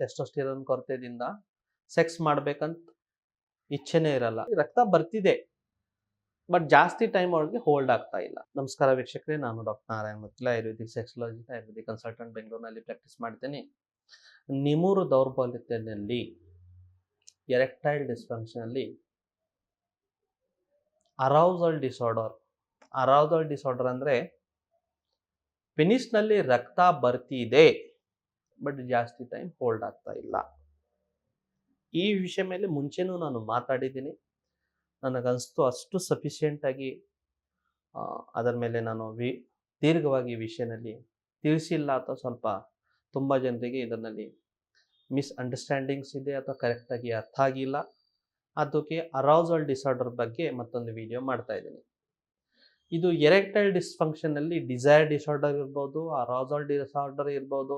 Testosterone ಕೊರತೆಯಿಂದ sex ಮಾಡ್ಬೇಕಂತ ಇಚ್ಛೆನೇ ಇರಲ್ಲ. ರಕ್ತ ಬರ್ತಿದೆ ಬಟ್ ಜಾಸ್ತಿ ಟೈಮ್ ಅವ್ರಿಗೆ ಹೋಲ್ಡ್ ಆಗ್ತಾ ಇಲ್ಲ. ನಮಸ್ಕಾರ ವೀಕ್ಷಕರೇ, ನಾನು doctor Narayan Matla Ayurvedic sexology Ayurvedic consultant ಬೆಂಗಳೂರಿನಲ್ಲಿ ಪ್ರಾಕ್ಟೀಸ್ ಮಾಡ್ತೀನಿ. ನಿಮೂರು ದೌರ್ಬಲ್ಯತೆಯಲ್ಲಿ ಎರೆಕ್ಟೈಲ್ ಡಿಸ್ಫಂಕ್ಷನಲ್ಲಿ ಅರೌಸಲ್ ಡಿಸಾರ್ಡರ್ ಅರೌಸಲ್ ಡಿಸಾರ್ಡರ್ ಅಂದರೆ ಪಿನಿಷ್ನಲ್ಲಿ ರಕ್ತ ಬರ್ತಿದೆ. ಬಟ್ ಜಾಸ್ತಿ ಟೈಮ್ ಹೋಲ್ಡ್ ಆಗ್ತಾ ಇಲ್ಲ. ಈ ವಿಷಯ ಮೇಲೆ ಮುಂಚೆನೂ ನಾನು ಮಾತಾಡಿದ್ದೀನಿ. ನನಗನ್ನಿಸ್ತು ಅಷ್ಟು ಸಫಿಷಿಯೆಂಟಾಗಿ ಅದರ ಮೇಲೆ ನಾನು ವಿ, ದೀರ್ಘವಾಗಿ ಈ ವಿಷಯದಲ್ಲಿ ತಿಳಿಸಿಲ್ಲ ಅಥವಾ ಸ್ವಲ್ಪ ತುಂಬ ಜನರಿಗೆ ಇದರಲ್ಲಿ ಮಿಸ್ ಅಂಡರ್ಸ್ಟ್ಯಾಂಡಿಂಗ್ಸ್ ಇದೆ ಅಥವಾ ಕರೆಕ್ಟಾಗಿ ಅರ್ಥ ಆಗಿಲ್ಲ. ಅದಕ್ಕೆ ಅರೌಸಲ್ ಡಿಸಾರ್ಡರ್ ಬಗ್ಗೆ ಮತ್ತೊಂದು ವಿಡಿಯೋ ಮಾಡ್ತಾ ಇದ್ದೀನಿ. ಇದು ಎರೆಕ್ಟೈಲ್ ಡಿಸ್ಫಂಕ್ಷನಲ್ಲಿ ಡಿಸೈರ್ ಡಿಸಾರ್ಡರ್ ಇರ್ಬೋದು ಅರೌಸಲ್ ಡಿಸಾರ್ಡರ್ ಇರ್ಬೋದು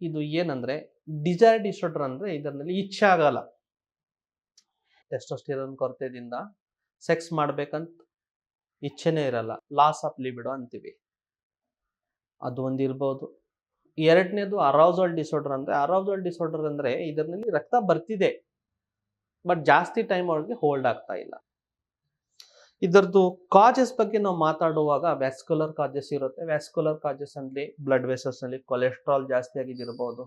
ಇದು ಏನಂದ್ರೆ ಡಿಸೈರ್ ಡಿಸಾರ್ಡರ್ ಅಂದ್ರೆ ಇದರಲ್ಲಿ ಇಚ್ಛೆ ಆಗಲ್ಲ. ಟೆಸ್ಟೋಸ್ಟಿರೋನ್ ಕೊರತೆಯಿಂದ ಸೆಕ್ಸ್ ಮಾಡ್ಬೇಕಂತ ಇಚ್ಛೆನೇ ಇರಲ್ಲ. ಲಾಸ್ ಆಫ್ ಲಿಬಿಡೋ ಅಂತೀವಿ. ಅದು ಒಂದಿರ್ಬೋದು ಎರಡನೇದು ಅರೌಸಲ್ ಡಿಸಾರ್ಡರ್ ಅಂದ್ರೆ ಅರೌಸಲ್ ಡಿಸಾರ್ಡರ್ ಅಂದ್ರೆ ಇದರಲ್ಲಿ ರಕ್ತ ಬರ್ತಿದೆ. ಬಟ್ ಜಾಸ್ತಿ ಟೈಮ್ ಅವ್ರಿಗೆ ಹೋಲ್ಡ್ ಆಗ್ತಾ ಇಲ್ಲ. ಇದರದ್ದು ಕಾಜಸ್ ಬಗ್ಗೆ ನಾವು ಮಾತಾಡುವಾಗ ವ್ಯಾಸ್ಕ್ಯುಲರ್ ಕಾಜಸ್ ಇರುತ್ತೆ. ವ್ಯಾಸ್ಕ್ಯುಲರ್ ಕಾಜಸ್ ಅಲ್ಲಿ ಬ್ಲಡ್ ವೆಸಲ್ಸ್ನಲ್ಲಿ ಕೊಲೆಸ್ಟ್ರಾಲ್ ಜಾಸ್ತಿ ಆಗಿದ್ದಿರ್ಬೋದು.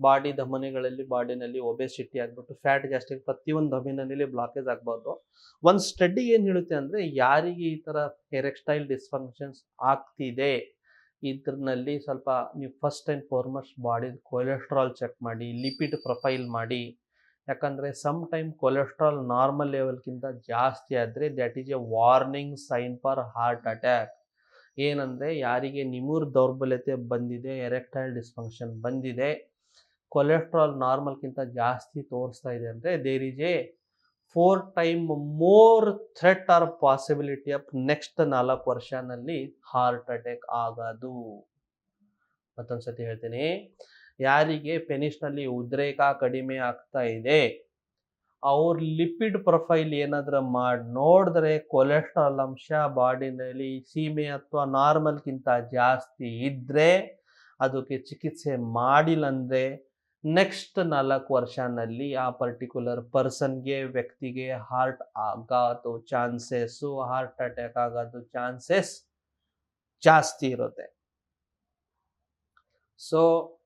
ಬಾಡಿ ಧಮನಿಗಳಲ್ಲಿ ಬಾಡಿನಲ್ಲಿ ಒಬೆಸಿಟಿ ಆಗಿಬಿಟ್ಟು ಫ್ಯಾಟ್ ಜಾಸ್ತಿ ಪ್ರತಿಯೊಂದು ಧಮನಿನಲ್ಲಿ ಬ್ಲಾಕೇಜ್ ಆಗ್ಬೋದು ಒಂದು ಸ್ಟಡಿ ಏನು ಹೇಳುತ್ತೆ ಅಂದ್ರೆ ಯಾರಿಗೆ ಈ ತರ ಎರೆಕ್ಸ್ಟೈಲ್ ಡಿಸ್ಫಂಕ್ಷನ್ಸ್ ಆಗ್ತಿದೆ, ಇದ್ರಲ್ಲಿ ಸ್ವಲ್ಪ ನೀವು first time foremost body cholesterol check ಮಾಡಿ ಲಿಪಿಡ್ ಪ್ರೊಫೈಲ್ ಮಾಡಿ. ಯಾಕಂದರೆ ಸಮ್ ಟೈಮ್ ಕೊಲೆಸ್ಟ್ರಾಲ್ ನಾರ್ಮಲ್ ಲೆವೆಲ್ಗಿಂತ ಜಾಸ್ತಿ ಆದರೆ that is a warning sign for heart attack ಏನಂದರೆ ಯಾರಿಗೆ ನಿಮೂರ್ ದೌರ್ಬಲ್ಯತೆ ಬಂದಿದೆ ಎರೆಕ್ಟೈಲ್ ಡಿಸ್ಫಂಕ್ಷನ್ ಬಂದಿದೆ ಕೊಲೆಸ್ಟ್ರಾಲ್ ನಾರ್ಮಲ್ಗಿಂತ ಜಾಸ್ತಿ ತೋರಿಸ್ತಾ ಇದೆ ಅಂದರೆ there is a four time more threat or possibility of next ನಾಲ್ಕು ವರ್ಷನಲ್ಲಿ ಹಾರ್ಟ್ ಅಟ್ಯಾಕ್ ಆಗೋದು. ಮತ್ತೊಂದ್ಸತಿ ಹೇಳ್ತೀನಿ. ಯಾರಿಗೆ ಪೆನಿಸ್ನಲ್ಲಿ ಉದ್ರೇಕ ಕಡಿಮೆ ಆಗ್ತಾ ಇದೆ? ಅವ್ರ ಲಿಪಿಡ್ ಪ್ರೊಫೈಲ್ ಏನಾದ್ರೂ ಮಾಡಿ, ನೋಡಿದ್ರೆ ಕೊಲೆಸ್ಟ್ರಾಲ್ ಅಂಶ ಬಾಡಿನಲ್ಲಿ ಸೀಮೆ ಅಥವಾ ನಾರ್ಮಲ್ಗಿಂತ ಜಾಸ್ತಿ ಇದ್ದರೆ ಅದಕ್ಕೆ ಚಿಕಿತ್ಸೆ ಮಾಡಿಲ್ಲ ಅಂದ್ರೆ ನೆಕ್ಸ್ಟ್ ನಾಲ್ಕು ವರ್ಷನಲ್ಲಿ ಆ ಪರ್ಟಿಕ್ಯುಲರ್ ಪರ್ಸನ್ಗೆ ವ್ಯಕ್ತಿಗೆ ಹಾರ್ಟ್ ಆಗೋದು ಚಾನ್ಸಸ್ಸು, ಹಾರ್ಟ್ ಅಟ್ಯಾಕ್ ಆಗೋದು ಚಾನ್ಸಸ್ ಜಾಸ್ತಿ ಇರುತ್ತೆ. ಸೊ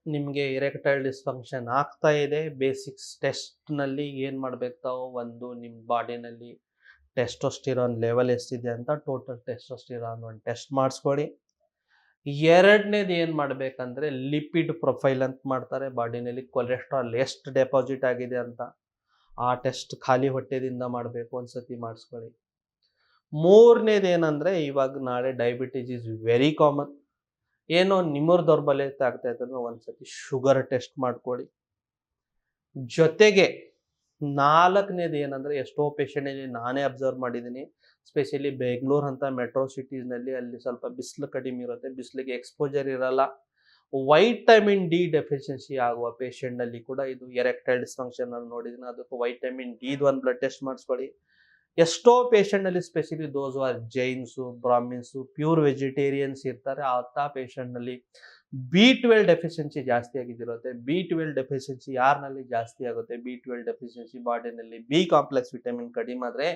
ನಿಮಗೆ ಇರೆಕ್ಟೈಲ್ ಡಿಸ್ಫಂಕ್ಷನ್ ಆಗ್ತಾ ಇದೆ, ಬೇಸಿಕ್ಸ್ ಟೆಸ್ಟ್ನಲ್ಲಿ ಏನು ಮಾಡಬೇಕು ಒಂದು ನಿಮ್ಮ ಬಾಡಿನಲ್ಲಿ ಟೆಸ್ಟೋಸ್ಟಿರಾನ್ ಲೆವೆಲ್ ಎಷ್ಟಿದೆ ಅಂತ ಟೋಟಲ್ ಟೆಸ್ಟೋಸ್ಟಿರಾನ್ ಒಂದು ಟೆಸ್ಟ್ ಮಾಡಿಸ್ಕೊಳ್ಳಿ ಎರಡನೇದು ಏನು ಮಾಡಬೇಕಂದ್ರೆ ಲಿಪಿಡ್ ಪ್ರೊಫೈಲ್ ಅಂತ ಮಾಡ್ತಾರೆ, ಬಾಡಿನಲ್ಲಿ ಕೊಲೆಸ್ಟ್ರಾಲ್ ಎಷ್ಟು ಡೆಪಾಸಿಟ್ ಆಗಿದೆ ಅಂತ ಆ ಟೆಸ್ಟ್ ಖಾಲಿ ಹೊಟ್ಟೆದಿಂದ ಮಾಡಬೇಕು ಒಂದ್ಸತಿ ಮಾಡಿಸ್ಕೊಳ್ಳಿ ಮೂರನೇದು ಏನಂದರೆ ಇವಾಗ ನಾಳೆ ಡಯಾಬಿಟೀಸ್ ಇಸ್ ವೆರಿ ಕಾಮನ್. ಏನೋ ನಿಮ್ಮರ ದೌರ್ಬಲ್ಯತೆ ಆಗ್ತಾ ಇದ್ರು ಒಂದ್ಸತಿ ಶುಗರ್ ಟೆಸ್ಟ್ ಮಾಡ್ಕೊಳ್ಳಿ. ಜೊತೆಗೆ ನಾಲ್ಕನೇದು ಏನಂದ್ರೆ ಎಷ್ಟೋ ಪೇಷಂಟ್ ನಾನೇ ಅಬ್ಸರ್ವ್ ಮಾಡಿದ್ದೀನಿ. ಸ್ಪೆಷಲಿ ಬೆಂಗಳೂರು ಅಂತ ಮೆಟ್ರೋ ಸಿಟೀಸ್ನಲ್ಲಿ ಅಲ್ಲಿ ಸ್ವಲ್ಪ ಬಿಸಿಲು ಕಡಿಮೆ ಇರುತ್ತೆ, ಬಿಸಿಲಿಗೆ ಎಕ್ಸ್ಪೋಜರ್ ಇರಲ್ಲ. ವೈಟಮಿನ್ ಡಿ ಡೆಫಿಷಿಯನ್ಸಿ ಆಗುವ ಪೇಷೆಂಟ್ನಲ್ಲಿ ಕೂಡ ಇದು ಎರೆಕ್ಟೈಲ್ ಡಿಸ್ಫಂಕ್ಷನ್ ಅಲ್ಲಿ ನೋಡಿದ್ದೀನಿ. ಅದಕ್ಕೆ ವೈಟಮಿನ್ ಡಿದು ಒಂದು ಬ್ಲಡ್ ಟೆಸ್ಟ್ ಮಾಡಿಸ್ಕೊಳ್ಳಿ. ಎಷ್ಟೋ ಪೇಷಂಟ್ನಲ್ಲಿ specially those are Jains Brahmins pure vegetarians ಇರ್ತಾರೆ ಅಂಥ ಪೇಷಂಟ್ನಲ್ಲಿ ಬಿ ಟ್ವೆಲ್ ಡೆಫಿಷಿಯನ್ಸಿ ಜಾಸ್ತಿ ಆಗಿದ್ದಿರುತ್ತೆ. ಬಿ ಟ್ವೆಲ್ ಡೆಫಿಷಿಯನ್ಸಿ ಯಾರ್ನಲ್ಲಿ ಜಾಸ್ತಿ ಆಗುತ್ತೆ? ಬಿ ಟ್ವೆಲ್ ಡೆಫಿಷಿಯನ್ಸಿ ಬಾಡಿನಲ್ಲಿ ಬಿ ಕಾಂಪ್ಲೆಕ್ಸ್ ವಿಟಮಿನ್ ಕಡಿಮೆ ಆದರೆ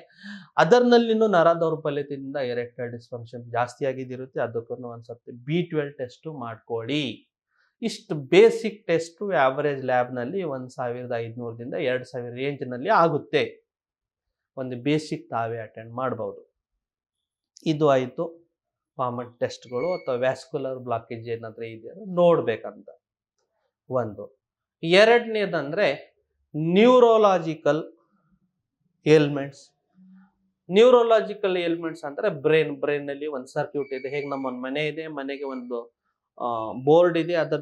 ಅದರ್ನಲ್ಲಿನೂ ನರ ದೌರ್ಬಲ್ಯದಿಂದ ಎರೆಕ್ಟೈಲ್ ಡಿಸ್ಫಂಕ್ಷನ್ ಜಾಸ್ತಿ ಆಗಿದ್ದಿರುತ್ತೆ. ಅದಕ್ಕೂ ಒಂದ್ಸತಿ ಬಿ ಟ್ವೆಲ್ ಟೆಸ್ಟು ಮಾಡ್ಕೊಳ್ಳಿ. ಇಷ್ಟು ಬೇಸಿಕ್ ಟೆಸ್ಟು ಆವರೇಜ್ ಲ್ಯಾಬ್ನಲ್ಲಿ ಒಂದು ಸಾವಿರದ ಐದುನೂರದಿಂದ ಎರಡು ಸಾವಿರ ರೇಂಜ್ನಲ್ಲಿ ಆಗುತ್ತೆ. ಒಂದು ಬೇಸಿಕ್ ತಾವೇ ಅಟೆಂಡ್ ಮಾಡ್ಬೋದು. ಇದು ಆಯಿತು ಕಾಮನ್ ಟೆಸ್ಟ್ಗಳು ಅಥವಾ ವ್ಯಾಸ್ಕ್ಯುಲರ್ ಬ್ಲಾಕೇಜ್ ಏನಾದರೂ ಇದೆಯೋ ನೋಡಬೇಕಂತ. ಒಂದು. ಎರಡನೇದಂದರೆ ನ್ಯೂರೋಲಾಜಿಕಲ್ ಏಲ್ಮೆಂಟ್ಸ್ ನ್ಯೂರೋಲಾಜಿಕಲ್ ಏಲ್ಮೆಂಟ್ಸ್ ಅಂದರೆ ಬ್ರೈನ್ ಬ್ರೈನಲ್ಲಿ ಒಂದು ಸರ್ಕ್ಯೂಟ್ ಇದೆ. ಹೇಗೆ ನಮ್ಮ ಒಂದು ಮನೆ ಇದೆ, ಮನೆಗೆ ಒಂದು ಬೋರ್ಡ್ ಇದೆ. ಅದರ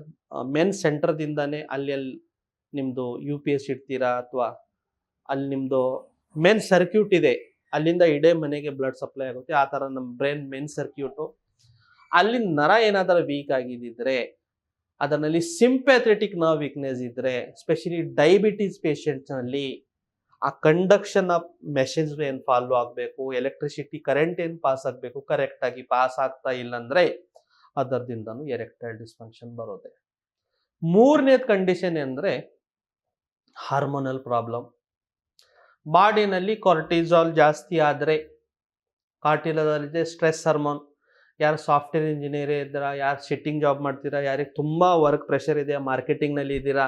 ಮೆನ್ ಸೆಂಟರ್ದಿಂದಾನೇ ಅಲ್ಲಿ ಅಲ್ಲಿ ನಿಮ್ಮದು ಯು ಪಿ ಎಸ್ ಇಡ್ತೀರಾ ಅಥವಾ ಅಲ್ಲಿ ನಿಮ್ಮದು ಮೇನ್ ಸರ್ಕ್ಯೂಟ್ ಇದೆ. ಅಲ್ಲಿಂದ ಇಡೇ ಮನೆಗೆ ಬ್ಲಡ್ ಸಪ್ಲೈ ಆಗುತ್ತೆ. ಆ ಥರ ನಮ್ಮ ಬ್ರೈನ್ ಮೇನ್ ಸರ್ಕ್ಯೂಟು ಅಲ್ಲಿ ನರ ಏನಾದರೂ ವೀಕ್ ಆಗಿದ್ದಿದ್ರೆ, ಅದರಲ್ಲಿ ಸಿಂಪ್ಯಾಥೆಟಿಕ್ ನರ್ವ್ ವೀಕ್ನೆಸ್ ಇದ್ದರೆ ಸ್ಪೆಷಲಿ ಡಯಾಬಿಟೀಸ್ ಪೇಷಂಟ್ಸ್ನಲ್ಲಿ ಆ ಕಂಡಕ್ಷನ್ ಆಫ್ ಮೆಷಿನ್ಸ್ ಏನು ಫಾಲೋ ಆಗಬೇಕು ಎಲೆಕ್ಟ್ರಿಸಿಟಿ ಕರೆಂಟ್ ಏನು ಪಾಸ್ ಆಗಬೇಕು ಕರೆಕ್ಟಾಗಿ ಪಾಸ್ ಆಗ್ತಾ ಇಲ್ಲ ಅಂದರೆ ಅದರದಿಂದನೂ ಎರೆಕ್ಟೈಲ್ ಡಿಸ್ಫಂಕ್ಷನ್ ಬರುತ್ತೆ. ಮೂರನೇದು ಕಂಡೀಷನ್ ಅಂದರೆ ಹಾರ್ಮೋನಲ್ ಪ್ರಾಬ್ಲಮ್ ಬಾಡಿನಲ್ಲಿ ಕಾರ್ಟಿಸಾಲ್ ಜಾಸ್ತಿ ಆದರೆ ಕಾರ್ಟಿಲದಲ್ಲಿದೆ ಸ್ಟ್ರೆಸ್ ಹಾರ್ಮೋನ್ ಯಾರು ಸಾಫ್ಟ್ವೇರ್ ಇಂಜಿನಿಯರ್ ಇದ್ದೀರಾ, ಯಾರು ಸಿಟ್ಟಿಂಗ್ ಜಾಬ್ ಮಾಡ್ತೀರಾ, ಯಾರಿಗೆ ತುಂಬ ವರ್ಕ್ ಪ್ರೆಷರ್ ಇದೆ ಮಾರ್ಕೆಟಿಂಗ್ನಲ್ಲಿ ಇದ್ದೀರಾ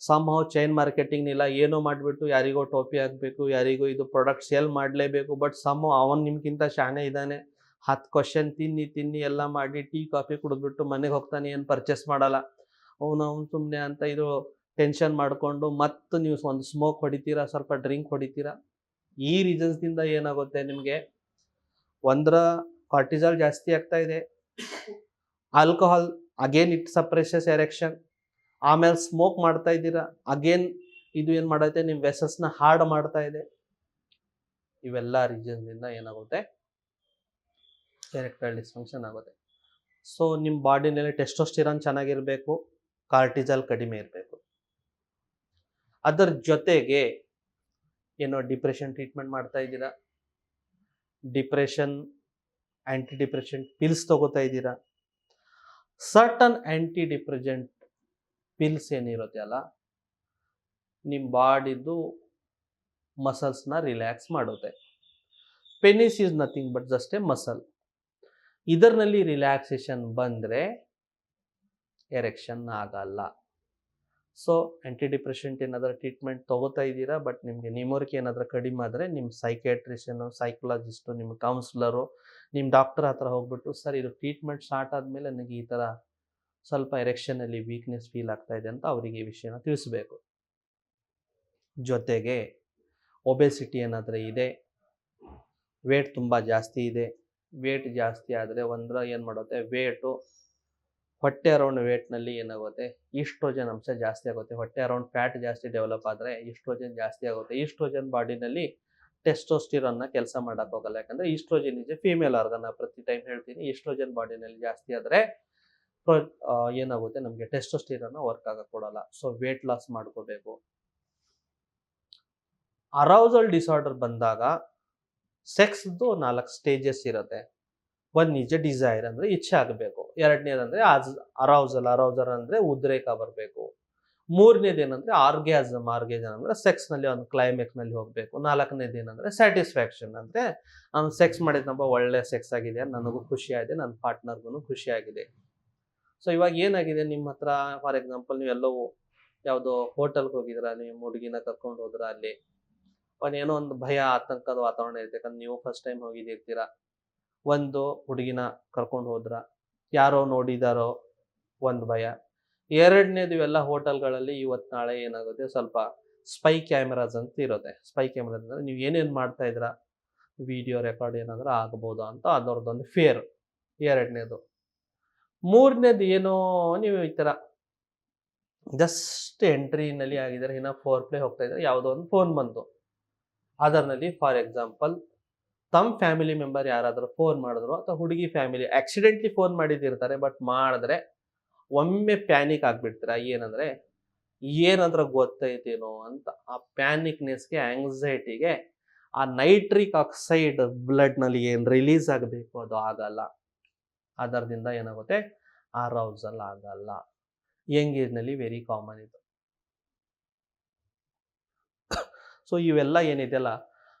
ಸಮ್ ಚೈನ್ ಮಾರ್ಕೆಟಿಂಗ್ ಇಲ್ಲ, ಏನೋ ಮಾಡಿಬಿಟ್ಟು ಯಾರಿಗೋ ಟೋಪಿ ಹಾಕಬೇಕು, ಯಾರಿಗೋ ಇದು ಪ್ರಾಡಕ್ಟ್ ಸೇಲ್ ಮಾಡಲೇಬೇಕು ಬಟ್ ಸಮ್ ಅವನು ನಿಮ್ಗಿಂತ ಶಾಣೆ ಇದ್ದಾನೆ. ಹತ್ತು ಕ್ವಶನ್ ತಿನ್ನಿ ತಿನ್ನಿ ಎಲ್ಲ ಮಾಡಿ, ಟೀ, ಕಾಫಿ ಕುಡಿದ್ಬಿಟ್ಟು ಮನೆಗೆ ಹೋಗ್ತಾನೆ, ಏನು ಪರ್ಚೇಸ್ ಮಾಡಲ್ಲ. ಅವನು ಅವ್ನು ಸುಮ್ಮನೆ ಅಂತ ಇದು ಟೆನ್ಷನ್ ಮಾಡಿಕೊಂಡು ಮತ್ತು ನೀವು ಒಂದು ಸ್ಮೋಕ್ ಹೊಡಿತೀರಾ, ಸ್ವಲ್ಪ ಡ್ರಿಂಕ್ ಹೊಡಿತೀರಾ, ಈ ರೀಸನ್ಸ್ನಿಂದ ಏನಾಗುತ್ತೆ ನಿಮಗೆ? ಒಂದರ ಕಾರ್ಟಿಸಾಲ್ ಜಾಸ್ತಿ ಆಗ್ತಾ ಇದೆ alcohol again it suppresses erection ಆಮೇಲೆ ಸ್ಮೋಕ್ ಮಾಡ್ತಾ ಇದ್ದೀರಾ ಅಗೇನ್ ಇದು ಏನು ಮಾಡುತ್ತೆ ನಿಮ್ಮ ವೆಸಸ್ನ ಹಾರ್ಡ್ ಮಾಡ್ತಾ ಇದೆ. ಇವೆಲ್ಲ ರೀಸನ್ಸ್ನಿಂದ ಏನಾಗುತ್ತೆ? ಎರೆಕ್ಟೈಲ್ ಡಿಸ್ಫಂಕ್ಷನ್ ಆಗುತ್ತೆ. ಸೊ ನಿಮ್ಮ ಬಾಡಿನಲ್ಲಿ ಟೆಸ್ಟೋಸ್ಟಿರಾನ್ ಚೆನ್ನಾಗಿರಬೇಕು ಕಾರ್ಟಿಜಾಲ್ ಕಡಿಮೆ ಇರಬೇಕು. ಅದರ ಜೊತೆಗೆ ಏನೋ ಡಿಪ್ರೆಷನ್ ಟ್ರೀಟ್ಮೆಂಟ್ ಮಾಡ್ತಾ ಇದ್ದೀರಾ? ಡಿಪ್ರೆಷನ್ ಆ್ಯಂಟಿ ಡಿಪ್ರೆಷನ್ ಪಿಲ್ಸ್ ತಗೋತಾ ಇದ್ದೀರಾ? ಸರ್ಟನ್ ಆ್ಯಂಟಿ ಡಿಪ್ರೆಜೆಂಟ್ ಪಿಲ್ಸ್ ಏನಿರುತ್ತೆ ಅಲ್ಲ ನಿಮ್ಮ ಬಾಡಿದು ಮಸಲ್ಸ್ನ ರಿಲ್ಯಾಕ್ಸ್ ಮಾಡುತ್ತೆ. Penis is nothing but just a muscle ಇದರಲ್ಲಿ ರಿಲ್ಯಾಕ್ಸೇಷನ್ ಬಂದರೆ ಎರೆಕ್ಷನ್ ಆಗಲ್ಲ. ಸೊ ಆ್ಯಂಟಿ ಡಿಪ್ರೆಷೆಂಟ್ ಏನಾದರೂ ಟ್ರೀಟ್ಮೆಂಟ್ ತೊಗೋತಾ ಇದ್ದೀರಾ? ಬಟ್ ನಿಮಗೆ ನಿಮೋರಿಕೆ ಏನಾದರೂ ಕಡಿಮೆ ಆದರೆ ನಿಮ್ಮ ಸೈಕ್ಯಾಟ್ರಿಷನು ಸೈಕಲಾಜಿಸ್ಟು ನಿಮ್ಮ ಕೌನ್ಸಿಲರು ನಿಮ್ಮ ಡಾಕ್ಟರ್ ಹತ್ರ ಹೋಗ್ಬಿಟ್ಟು, ಸರ್, ಇದು ಟ್ರೀಟ್ಮೆಂಟ್ ಸ್ಟಾರ್ಟ್ ಆದಮೇಲೆ ನನಗೆ ಈ ಥರ ಸ್ವಲ್ಪ ಎರೆಕ್ಷನಲ್ಲಿ ವೀಕ್ನೆಸ್ ಫೀಲ್ ಆಗ್ತಾ ಇದೆ ಅಂತ ಅವರಿಗೆ ಈ ವಿಷಯನ ತಿಳಿಸ್ಬೇಕು. ಜೊತೆಗೆ ಒಬೆಸಿಟಿ ಏನಾದರೂ ಇದೆ ವೇಟ್ ತುಂಬ ಜಾಸ್ತಿ ಇದೆ ವೇಟ್ ಜಾಸ್ತಿ ಆದರೆ ಒಂದ್ರ ಏನು ಮಾಡುತ್ತೆ ವೇಟು ಹೊಟ್ಟೆ ಅರೌಂಡ್ ವೇಟ್ನಲ್ಲಿ ಏನಾಗುತ್ತೆ? ಈಸ್ಟ್ರೋಜನ್ ಅಂಶ ಜಾಸ್ತಿ ಆಗುತ್ತೆ. ಹೊಟ್ಟೆ ಅರೌಂಡ್ ಫ್ಯಾಟ್ ಜಾಸ್ತಿ ಡೆವಲಪ್ ಆದರೆ ಈಸ್ಟ್ರೋಜನ್ ಜಾಸ್ತಿ ಆಗುತ್ತೆ. ಈಸ್ಟ್ರೋಜನ್ ಬಾಡಿನಲ್ಲಿ ಟೆಸ್ಟೋಸ್ಟಿರನ್ನ ಕೆಲಸ ಮಾಡೋಕೆ ಹೋಗಲ್ಲ. ಯಾಕಂದರೆ ಈಸ್ಟ್ರೋಜನ್ ಇದೆ ಫೀಮೇಲ್ ಆರ್ಗನ್ ಪ್ರತಿ ಟೈಮ್ ಹೇಳ್ತೀನಿ. ಈಸ್ಟ್ರೋಜನ್ ಬಾಡಿನಲ್ಲಿ ಜಾಸ್ತಿ ಆದರೆ ಏನಾಗುತ್ತೆ? ನಮಗೆ ಟೆಸ್ಟೋಸ್ಟಿರನ್ನ ವರ್ಕ್ ಆಗಕ್ಕೆ ಕೊಡಲ್ಲ. ಸೊ ವೇಟ್ ಲಾಸ್ ಮಾಡ್ಕೋಬೇಕು. ಅರೌಸಲ್ ಡಿಸಾರ್ಡರ್ ಬಂದಾಗ ಸೆಕ್ಸ್ದು ನಾಲ್ಕು ಸ್ಟೇಜಸ್ ಇರುತ್ತೆ. ಒಂದು ನಿಜ ಡಿಸೈರ್ ಅಂದರೆ ಇಚ್ಛೆ ಆಗಬೇಕು. ಎರಡನೇದಂದರೆ ಅಜ್ ಅರೌಸಲ್ ಅರೌಸರ್ ಅಂದ್ರೆ ಉದ್ರೇಕ ಬರಬೇಕು. ಮೂರನೇದು ಏನಂದರೆ ಆರ್ಗ್ಯಾಸಮ್ ಅಂದ್ರೆ ಸೆಕ್ಸ್ನಲ್ಲಿ ಒಂದು ಕ್ಲೈಮ್ಯಾಕ್ಸ್ನಲ್ಲಿ ಹೋಗಬೇಕು. ನಾಲ್ಕನೇದು ಏನಂದ್ರೆ ಸ್ಯಾಟಿಸ್ಫ್ಯಾಕ್ಷನ್ ಅಂದ್ರೆ ನಾನು ಸೆಕ್ಸ್ ಮಾಡಿದ್ನಪ್ಪ ಒಳ್ಳೆ ಸೆಕ್ಸ್ ಆಗಿದೆ ನನಗೂ ಖುಷಿ ಆಗಿದೆ ನನ್ನ ಪಾರ್ಟ್ನರ್ಗೂ ಖುಷಿ ಆಗಿದೆ ಸೊ ಇವಾಗ ಏನಾಗಿದೆ ನಿಮ್ಮ ಹತ್ರ? ಫಾರ್ ಎಕ್ಸಾಂಪಲ್ ಎಲ್ಲೋ ಯಾವುದೋ ಹೋಟೆಲ್ಗೆ ಹೋಗಿದ್ರ ನೀವು ಹುಡುಗಿನ ಕರ್ಕೊಂಡು ಹೋದ್ರ ಅಲ್ಲಿ? ಏನೋ ಒಂದು ಭಯ, ಆತಂಕದ ವಾತಾವರಣ ಇರುತ್ತೆ ಯಾಕಂದ್ರೆ ನೀವು ಫಸ್ಟ್ ಟೈಮ್ ಹೋಗಿದ್ದಿರ್ತೀರ? ಒಂದು ಹುಡುಗಿನ ಕರ್ಕೊಂಡು ಹೋದ್ರ? ಯಾರೋ ನೋಡಿದಾರೋ ಒಂದು ಭಯ. ಎರಡನೇದು ಇವೆಲ್ಲ ಹೋಟೆಲ್ಗಳಲ್ಲಿ ಇವತ್ತು ನಾಳೆ ಏನಾಗುತ್ತೆ? ಸ್ವಲ್ಪ ಸ್ಪೈ ಕ್ಯಾಮ್ರಾಸ್ ಅಂತ ಇರುತ್ತೆ. ಸ್ಪೈ ಕ್ಯಾಮ್ರಾಸ್ ಅಂದರೆ ನೀವು ಏನೇನು ಮಾಡ್ತಾ ಇದ್ರ ವಿಡಿಯೋ ರೆಕಾರ್ಡ್ ಏನಾದರೂ ಆಗ್ಬೋದು ಅಂತ ಅದರದ್ದೊಂದು ಫೇರ್ ಎರಡನೇದು. ಮೂರನೇದು ಏನೋ ನೀವು ಈ ಥರ ಜಸ್ಟ್ ಎಂಟ್ರಿನಲ್ಲಿ ಆಗಿದ್ದಾರೆ ಇನ್ನು ಫೋರ್ ಪ್ಲೇ ಹೋಗ್ತಾ ಇದ್ದಾರೆ ಯಾವುದೋ ಒಂದು ಫೋನ್ ಬಂತು. ಅದರಲ್ಲಿ ಫಾರ್ ಎಕ್ಸಾಂಪಲ್ ತಮ್ಮ ಫ್ಯಾಮಿಲಿ ಮೆಂಬರ್ ಯಾರಾದರೂ ಫೋನ್ ಮಾಡಿದ್ರು ಅಥವಾ ಹುಡುಗಿ ಫ್ಯಾಮಿಲಿ ಆಕ್ಸಿಡೆಂಟ್ಲಿ ಫೋನ್ ಮಾಡಿದಿರ್ತಾರೆ ಬಟ್ ಮಾಡಿದ್ರೆ ಒಮ್ಮೆ ಪ್ಯಾನಿಕ್ ಆಗಿಬಿಡ್ತೀರ? ಏನಂದರೆ, ಏನಂದ್ರೆ ಗೊತ್ತೈತೇನೋ ಅಂತ ಆ ಪ್ಯಾನಿಕ್ನೆಸ್ಗೆ ಆಂಗ್ಸೈಟಿಗೆ ಆ ನೈಟ್ರಿಕ್ ಆಕ್ಸೈಡ್ ಬ್ಲಡ್ನಲ್ಲಿ ಏನು ರಿಲೀಸ್ ಆಗಬೇಕು ಅದು ಆಗಲ್ಲ. ಅದರದಿಂದ ಏನಾಗುತ್ತೆ? ಆ ರೌಸಲ್ ಆಗಲ್ಲ. ಯಂಗೇಜ್ನಲ್ಲಿ ವೆರಿ ಕಾಮನ್ ಇದು. ಸೊ ಇವೆಲ್ಲ ಏನಿದೆಯಲ್ಲ?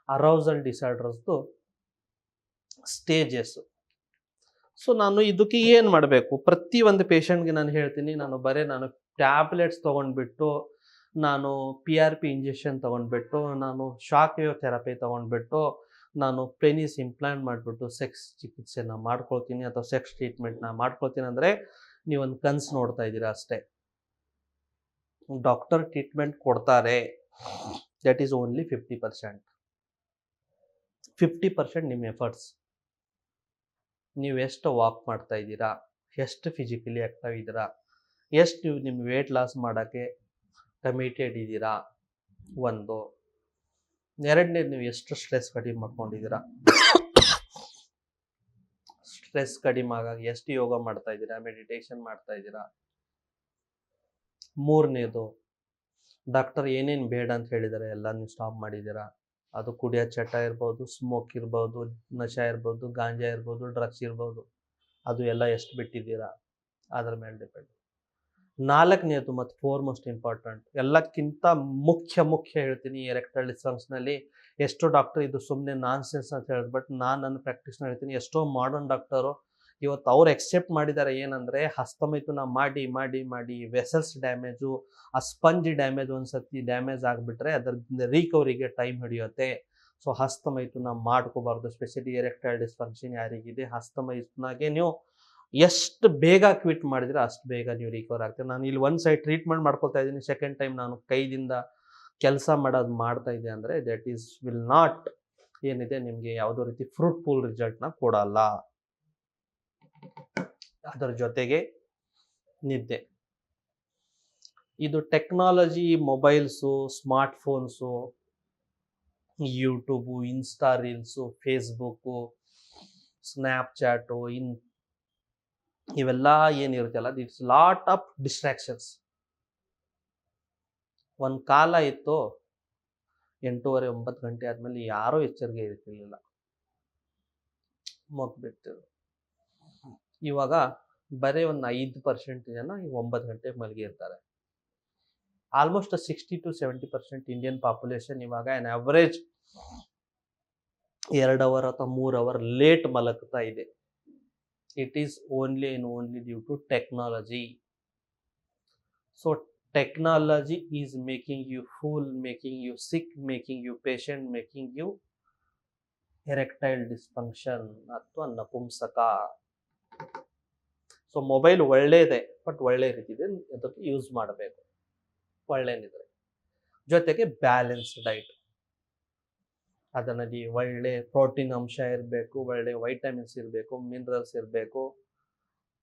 ಅರೌಸಲ್ ಡಿಸಾರ್ಡರ್ಸ್ದು ಸ್ಟೇಜಸ್ ಸೊ ನಾನು ಇದಕ್ಕೆ ಏನು ಮಾಡಬೇಕು? ಪ್ರತಿ ಒಂದು ಪೇಷಂಟ್ಗೆ ನಾನು ಹೇಳ್ತೀನಿ, ನಾನು ಬರೀ ನಾನು ಟ್ಯಾಬ್ಲೆಟ್ಸ್ ತೊಗೊಂಡ್ಬಿಟ್ಟು, ನಾನು ಪಿ ಆರ್ ಪಿ ಇಂಜೆಕ್ಷನ್ ತೊಗೊಂಡ್ಬಿಟ್ಟು, ನಾನು ಶಾಕ್ ವೇವ್ ಥೆರಪಿ ತೊಗೊಂಡ್ಬಿಟ್ಟು, ನಾನು ಪೆನಿಸ್ ಇಂಪ್ಲಾಂಟ್ ಮಾಡಿಬಿಟ್ಟು ಸೆಕ್ಸ್ ಚಿಕಿತ್ಸೆನ ಮಾಡ್ಕೊಳ್ತೀನಿ ಅಥವಾ ಸೆಕ್ಸ್ ಟ್ರೀಟ್ಮೆಂಟ್ನ ಮಾಡ್ಕೊಳ್ತೀನಿ ಅಂದರೆ ನೀವೊಂದು ಕನ್ಸು ನೋಡ್ತಾ ಇದ್ದೀರಾ ಅಷ್ಟೇ. ಡಾಕ್ಟರ್ ಟ್ರೀಟ್ಮೆಂಟ್ ಕೊಡ್ತಾರೆ. That is only fifty percent fifty percent ನಿಮ್ಮ ಎಫರ್ಟ್ಸ್ ನೀವು ಎಷ್ಟು ವಾಕ್ ಮಾಡ್ತಾ ಇದ್ದೀರಾ, ಎಷ್ಟು ಫಿಸಿಕಲಿ ಆಕ್ಟಿವ್ ಇದ್ದೀರಾ, ಎಷ್ಟು ನೀವು ನಿಮ್ಮ ವೇಟ್ ಲಾಸ್ ಮಾಡೋಕ್ಕೆ ಕಮಿಟೆಡ್ ಇದ್ದೀರಾ, ಒಂದು. ಎರಡನೇದು ನೀವು ಎಷ್ಟು ಸ್ಟ್ರೆಸ್ ಕಡಿಮೆ ಮಾಡ್ಕೊಂಡಿದ್ದೀರಾ. ಸ್ಟ್ರೆಸ್ ಕಡಿಮೆ ಆಗಾಗ ಎಷ್ಟು ಯೋಗ ಮಾಡ್ತಾ ಇದ್ದೀರಾ ಮೆಡಿಟೇಷನ್ ಮಾಡ್ತಾ ಇದ್ದೀರಾ. ಮೂರನೇದು ಡಾಕ್ಟರ್ ಏನೇನು ಬೇಡ ಅಂತ ಹೇಳಿದ್ದಾರೆ ಎಲ್ಲ ನೀವು ಸ್ಟಾಪ್ ಮಾಡಿದ್ದೀರಾ. ಅದು ಕುಡಿಯೋ ಚಟ ಇರ್ಬೋದು ಸ್ಮೋಕ್ ಇರ್ಬೋದು, ನಶ ಇರ್ಬೋದು, ಗಾಂಜಾ ಇರ್ಬೋದು ಡ್ರಗ್ಸ್ ಇರ್ಬೋದು, ಅದು ಎಲ್ಲ ಎಷ್ಟು ಬಿಟ್ಟಿದ್ದೀರಾ? ಅದ್ರ ಮೇಲೆ ಡಿಪೆಂಡ್ ನಾಲ್ಕನೇದು ಮತ್ತು ಫೋರ್ ಮೋಸ್ಟ್ ಇಂಪಾರ್ಟೆಂಟ್ ಎಲ್ಲಕ್ಕಿಂತ ಮುಖ್ಯ ಮುಖ್ಯ ಹೇಳ್ತೀನಿ ಎರೆಕ್ಟೈಲ್ ಡಿಸ್ಫಂಕ್ಷನಲ್ಲಿ ಎಷ್ಟೋ ಡಾಕ್ಟರ್ ಇದು ಸುಮ್ಮನೆ ನಾನ್ ಸೆನ್ಸ್ ಅಂತ ಹೇಳಿದ್ ಬಟ್ ನಾನು ನನ್ನ ಪ್ರಾಕ್ಟೀಸ್ನ ಹೇಳ್ತೀನಿ ಎಷ್ಟೋ ಮಾಡರ್ನ್ ಡಾಕ್ಟರು ಇವತ್ತು ಅವ್ರು ಎಕ್ಸೆಪ್ಟ್ ಮಾಡಿದ್ದಾರೆ ಏನಂದರೆ ಹಸ್ತಮೈಥುನ ಮಾಡಿ ಮಾಡಿ ಮಾಡಿ ವೆಸಲ್ಸ್ ಡ್ಯಾಮೇಜು ಆ ಸ್ಪಂಜ್ ಡ್ಯಾಮೇಜ್ ಒಂದ್ಸತಿ ಡ್ಯಾಮೇಜ್ ಆಗಿಬಿಟ್ರೆ ಅದರಿಂದ ರಿಕವರಿಗೆ ಟೈಮ್ ಹಿಡಿಯುತ್ತೆ. ಸೊ ಹಸ್ತಮೈತುನ ಮಾಡ್ಕೋಬಾರ್ದು ಸ್ಪೆಷಲಿ ಎರೆಕ್ಟೈಲ್ ಡಿಸ್ಫಂಕ್ಷನ್ ಯಾರಿಗಿದೆ ಹಸ್ತಮೈಥುನಾಗೆ ನೀವು ಎಷ್ಟು ಬೇಗ ಕ್ವಿಟ್ ಮಾಡಿದ್ರೆ ಅಷ್ಟು ಬೇಗ ನೀವು ರಿಕವರ್ ಆಗ್ತೀರಿ. ನಾನು ಇಲ್ಲಿ ಒಂದು ಸೈಡ್ ಟ್ರೀಟ್ಮೆಂಟ್ ಮಾಡ್ಕೊತಾ ಇದ್ದೀನಿ ಸೆಕೆಂಡ್ ಟೈಮ್ ನಾನು ಕೈದಿಂದ ಕೆಲಸ ಮಾಡೋದು ಮಾಡ್ತಾ ಇದೆ ಅಂದರೆ ದಟ್ ಈಸ್ ವಿಲ್ ನಾಟ್ ಏನಿದೆ, ನಿಮಗೆ ಯಾವುದೋ ರೀತಿ ಫ್ರೂಟ್ಫುಲ್ ರಿಸಲ್ಟ್ನ ಕೊಡಲ್ಲ. ಅದರ ಜೊತೆಗೆ ನಿದ್ದೆ. ಇದು technology, mobiles smart phones YouTube, Insta reels, Facebook, Snapchat, ಇನ್ ಇವೆಲ್ಲ ಏನಿರುತ್ತಲ್ಲ ಇಟ್ಸ್ ಲಾಟ್ ಆಫ್ ಡಿಸ್ಟ್ರಾಕ್ಷನ್ಸ್. ಒಂದು ಕಾಲ ಇತ್ತು, ಎಂಟೂವರೆ, ಒಂಬತ್ತು ಗಂಟೆ ಆದಮೇಲೆ ಯಾರೂ ಎಚ್ಚರಿಕೆ ಇರ್ತಿರ್ಲಿಲ್ಲ. ಮಗ್ಬಿಡ್ತಿದ್ರು ಇವಾಗ ಬರೀ ಒಂದು ಐದು ಪರ್ಸೆಂಟ್ ಜನ ಒಂಬತ್ತು ಗಂಟೆಗೆ ಮಲಗಿರ್ತಾರೆ. Almost sixty to seventy percent Indian population ಇವಾಗ ಆನ್ ಅವರೇಜ್ ಎರಡು ಅವರ್ ಅಥವಾ ಮೂರು ಅವರ್ ಲೇಟ್ ಮಲಗ್ತಾ ಇದೆ. It is only in only due to technology so technology is making you fool making you sick making you patient making you erectile dysfunction ಅಥವಾ ನಪುಂಸಕ. So mobile ಒಳ್ಳೆಯದೇ but ಒಳ್ಳೆ ರೀತಿದೆ ಅದಕ್ಕೆ ಯೂಸ್ ಮಾಡಬೇಕು. ಒಳ್ಳೇನಿದ್ರೆ ಜೊತೆಗೆ ಬ್ಯಾಲೆನ್ಸ್ ಡೈಟ್ ಅದರಲ್ಲಿ ಒಳ್ಳೆ ಪ್ರೋಟೀನ್ ಅಂಶ ಇರಬೇಕು, ಒಳ್ಳೆ ವೈಟಮಿನ್ಸ್ ಇರಬೇಕು ಮಿನರಲ್ಸ್ ಇರಬೇಕು,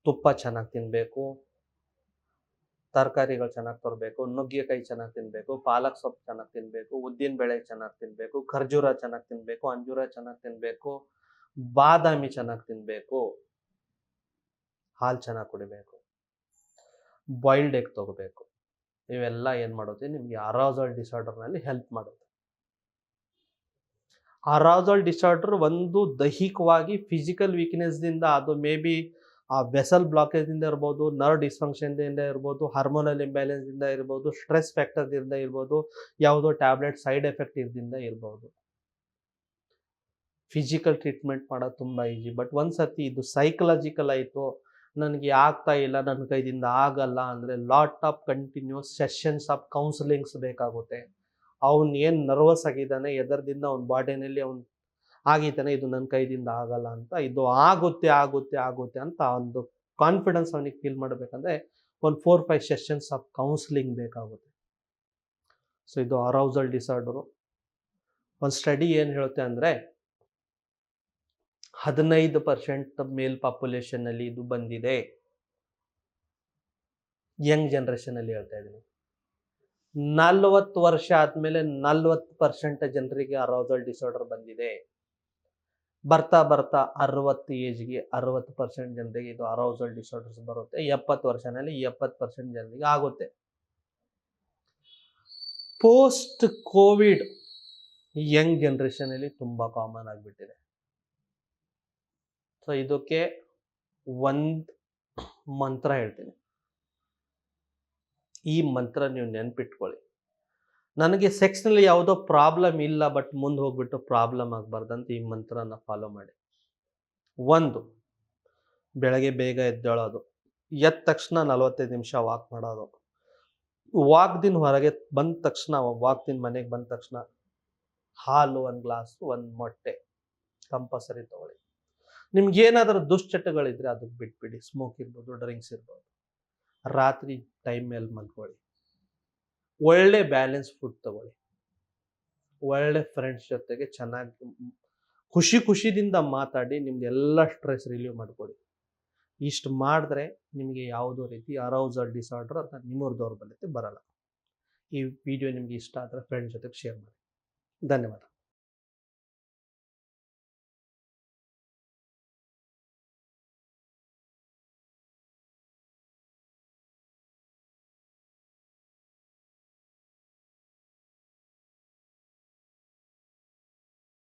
ತುಪ್ಪ ಚೆನ್ನಾಗಿ ತಿನ್ನಬೇಕು ತರಕಾರಿಗಳು ಚೆನ್ನಾಗಿ ತರಬೇಕು, ನುಗ್ಗೆಕಾಯಿ ಚೆನ್ನಾಗಿ ತಿನ್ನಬೇಕು ಪಾಲಕ್ ಸೊಪ್ಪು ಚೆನ್ನಾಗಿ ತಿನ್ನಬೇಕು ಉದ್ದಿನ ಬೇಳೆ ಚೆನ್ನಾಗಿ ತಿನ್ನಬೇಕು ಖರ್ಜೂರ ಚೆನ್ನಾಗಿ ತಿನ್ನಬೇಕು ಅಂಜೂರ ಚೆನ್ನಾಗಿ ತಿನ್ನಬೇಕು ಬಾದಾಮಿ ಚೆನ್ನಾಗಿ ತಿನ್ನಬೇಕು ಹಾಲು ಚೆನ್ನಾಗಿ ಕುಡಿಬೇಕು. ಬಾಯ್ಲ್ಡ್ ಎಗ್ ತೊಗೋಬೇಕು. ಇವೆಲ್ಲ ಏನು ಮಾಡುತ್ತೆ ನಿಮಗೆ ಅರಾಸಲ್ ಡಿಸಾರ್ಡರ್ನಲ್ಲಿ ಹೆಲ್ಪ್ ಮಾಡುತ್ತೆ. ಅರಾಸಲ್ ಡಿಸಾರ್ಡರ್ ಒಂದು ದೈಹಿಕವಾಗಿ ಫಿಸಿಕಲ್ ವೀಕ್ನೆಸ್ದಿಂದ ಅದು ಮೇ ಬಿ ಆ ವೆಸಲ್ ಬ್ಲಾಕೇಜಿಂದ ಇರ್ಬೋದು ನರ್ವ್ ಡಿಸ್ಫಂಕ್ಷನ್ದಿಂದ ಇರ್ಬೋದು ಹಾರ್ಮೋನಲ್ ಇಂಬ್ಯಾಲೆನ್ಸಿಂದ ಇರ್ಬೋದು ಸ್ಟ್ರೆಸ್ ಫ್ಯಾಕ್ಟರ್ದಿಂದ ಇರ್ಬೋದು, ಯಾವುದೋ ಟ್ಯಾಬ್ಲೆಟ್ ಸೈಡ್ ಎಫೆಕ್ಟ್ ಇದ್ದಿಂದ ಇರ್ಬೋದು. ಫಿಸಿಕಲ್ ಟ್ರೀಟ್ಮೆಂಟ್ ಮಾಡೋದು ತುಂಬ ಈಜಿ ಬಟ್ ಒಂದು ಸತಿ ಇದು ಸೈಕಲಾಜಿಕಲ್ ಆಯಿತು ನನಗೆ ಆಗ್ತಾ ಇಲ್ಲ, ನನ್ನ ಕೈದಿಂದ ಆಗಲ್ಲ ಅಂದರೆ lot of continuous sessions of counsellings ಬೇಕಾಗುತ್ತೆ. ಅವನು ಏನು ನರ್ವಸ್ ಆಗಿದ್ದಾನೆ, ಎದರ್ದಿಂದ ಅವ್ನ ಬಾಡಿನಲ್ಲಿ ಅವ್ನು ಆಗಿದ್ದಾನೆ, ಇದು ನನ್ನ ಕೈದಿಂದ ಆಗಲ್ಲ ಅಂತ, ಇದು ಆಗುತ್ತೆ ಆಗುತ್ತೆ ಆಗುತ್ತೆ ಅಂತ ಒಂದು ಕಾನ್ಫಿಡೆನ್ಸ್ ಅವನಿಗೆ ಫೀಲ್ ಮಾಡಬೇಕಂದ್ರೆ ಒಂದು four five sessions of counselling ಬೇಕಾಗುತ್ತೆ. ಸೊ ಇದು ಅರೌಸಲ್ ಡಿಸಾರ್ಡರು ಒಂದು ಸ್ಟಡಿ ಏನು ಹೇಳುತ್ತೆ ಅಂದರೆ ಹದಿನೈದು ಪರ್ಸೆಂಟ್ ಮೇಲ್ ಪಾಪ್ಯುಲೇಷನ್ನಲ್ಲಿ ಇದು ಬಂದಿದೆ. ಯಂಗ್ ಜನ್ರೇಷನಲ್ಲಿ ಹೇಳ್ತಾ ಇದ್ದೀನಿ. ನಲ್ವತ್ತು ವರ್ಷ ಆದಮೇಲೆ ನಲ್ವತ್ತು ಪರ್ಸೆಂಟ್ ಜನರಿಗೆ ಅರೌಸಲ್ ಡಿಸಾರ್ಡರ್ ಬಂದಿದೆ. ಬರ್ತಾ ಬರ್ತಾ ಅರವತ್ತು ಏಜ್ಗೆ ಅರವತ್ತು ಪರ್ಸೆಂಟ್ ಜನರಿಗೆ ಇದು ಅರೌಸಲ್ ಡಿಸಾರ್ಡರ್ಸ್ ಬರುತ್ತೆ. ಎಪ್ಪತ್ತು ವರ್ಷನಲ್ಲಿ ಎಪ್ಪತ್ತು ಪರ್ಸೆಂಟ್ ಜನರಿಗೆ ಆಗುತ್ತೆ. ಪೋಸ್ಟ್ ಕೋವಿಡ್ ಯಂಗ್ ಜನ್ರೇಷನಲ್ಲಿ ತುಂಬ ಕಾಮನ್ ಆಗಿಬಿಟ್ಟಿದೆ. ಸೊ ಇದಕ್ಕೆ ಒಂದು ಮಂತ್ರ ಹೇಳ್ತೀನಿ. ಈ ಮಂತ್ರ ನೀವು ನೆನ್ಪಿಟ್ಕೊಳ್ಳಿ. ನನಗೆ ಸೆಕ್ಸ್ನಲ್ಲಿ ಯಾವುದೋ ಪ್ರಾಬ್ಲಮ್ ಇಲ್ಲ, ಬಟ್ ಮುಂದೆ ಹೋಗ್ಬಿಟ್ಟು ಪ್ರಾಬ್ಲಮ್ ಆಗಬಾರ್ದಂತ ಈ ಮಂತ್ರನ ಫಾಲೋ ಮಾಡಿ. ಒಂದು, ಬೆಳಗ್ಗೆ ಬೇಗ ಎದ್ದೇಳೋದು. ಎದ್ದ ತಕ್ಷಣ ನಲವತ್ತೈದು ನಿಮಿಷ ವಾಕ್ ಮಾಡೋದು. ವಾಕ್ದಿನ ಹೊರಗೆ ಬಂದ ತಕ್ಷಣ ವಾಕ್ದಿನ ಮನೆಗೆ ಬಂದ ತಕ್ಷಣ, ಹಾಲು ಒಂದು ಗ್ಲಾಸು, ಒಂದು ಮೊಟ್ಟೆ ಕಂಪಲ್ಸರಿ ತಗೊಳ್ಳಿ. ನಿಮ್ಗೆ ಏನಾದರೂ ದುಶ್ಚಟಗಳಿದ್ರೆ ಅದಕ್ಕೆ ಬಿಟ್ಬಿಡಿ. ಸ್ಮೋಕ್ ಇರ್ಬೋದು ಡ್ರಿಂಕ್ಸ್ ಇರ್ಬೋದು. ರಾತ್ರಿ ಟೈಮ್ ಮೇಲೆ ಮಲ್ಕೊಳ್ಳಿ. ಒಳ್ಳೆ ಬ್ಯಾಲೆನ್ಸ್ ಫುಡ್ ತಗೊಳ್ಳಿ. ಒಳ್ಳೆ ಫ್ರೆಂಡ್ಸ್ ಜೊತೆಗೆ ಚೆನ್ನಾಗಿ ಖುಷಿ ಖುಷಿದಿಂದ ಮಾತಾಡಿ, ನಿಮ್ದು ಎಲ್ಲ ಸ್ಟ್ರೆಸ್ ರಿಲೀವ್ ಮಾಡ್ಕೊಳ್ಳಿ ಇಷ್ಟು ಮಾಡಿದ್ರೆ ನಿಮಗೆ ಯಾವುದೋ ರೀತಿ ಅರೌಸಲ್ ಡಿಸಾರ್ಡರ್ ಅಥವಾ ನಿಮ್ಮೂರ್ ದೌರ್ಬಲ್ಯತೆ ಬರಲ್ಲ. ಈ ವಿಡಿಯೋ ನಿಮಗೆ ಇಷ್ಟ ಆದರೆ ಫ್ರೆಂಡ್ಸ್ ಜೊತೆಗೆ ಶೇರ್ ಮಾಡಿ. ಧನ್ಯವಾದ.